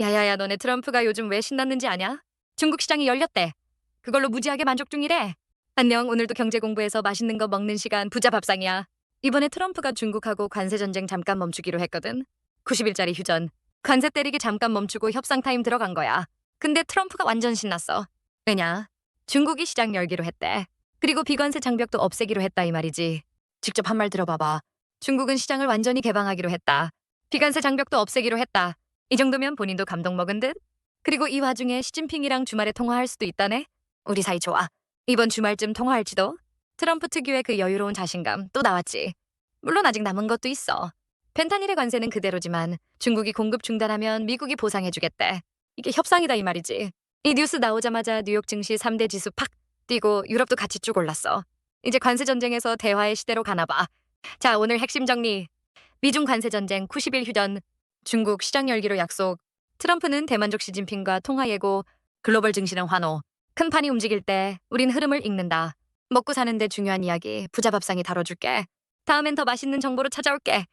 야야야, 너네 트럼프가 요즘 왜 신났는지 아냐? 중국 시장이 열렸대. 그걸로 무지하게 만족 중이래. 안녕, 오늘도 경제 공부해서 맛있는 거 먹는 시간 부자 밥상이야. 이번에 트럼프가 중국하고 관세 전쟁 잠깐 멈추기로 했거든. 90일짜리 휴전. 관세 때리기 잠깐 멈추고 협상 타임 들어간 거야. 근데 트럼프가 완전 신났어. 왜냐? 중국이 시장 열기로 했대. 그리고 비관세 장벽도 없애기로 했다 이 말이지. 직접 한 말 들어봐봐. 중국은 시장을 완전히 개방하기로 했다. 비관세 장벽도 없애기로 했다. 이 정도면 본인도 감동 먹은 듯? 그리고 이 와중에 시진핑이랑 주말에 통화할 수도 있다네? 우리 사이 좋아. 이번 주말쯤 통화할지도? 트럼프 특유의 그 여유로운 자신감 또 나왔지. 물론 아직 남은 것도 있어. 펜타닐의 관세는 그대로지만 중국이 공급 중단하면 미국이 보상해주겠대. 이게 협상이다 이 말이지. 이 뉴스 나오자마자 뉴욕 증시 3대 지수 팍 뛰고 유럽도 같이 쭉 올랐어. 이제 관세 전쟁에서 대화의 시대로 가나 봐. 자, 오늘 핵심 정리. 미중 관세 전쟁 90일 휴전. 중국 시장 열기로 약속. 트럼프는 대만족 시진핑과 통화 예고. 글로벌 증시는 환호. 큰 판이 움직일 때 우린 흐름을 읽는다. 먹고 사는데 중요한 이야기 부자 밥상이 다뤄줄게. 다음엔 더 맛있는 정보로 찾아올게.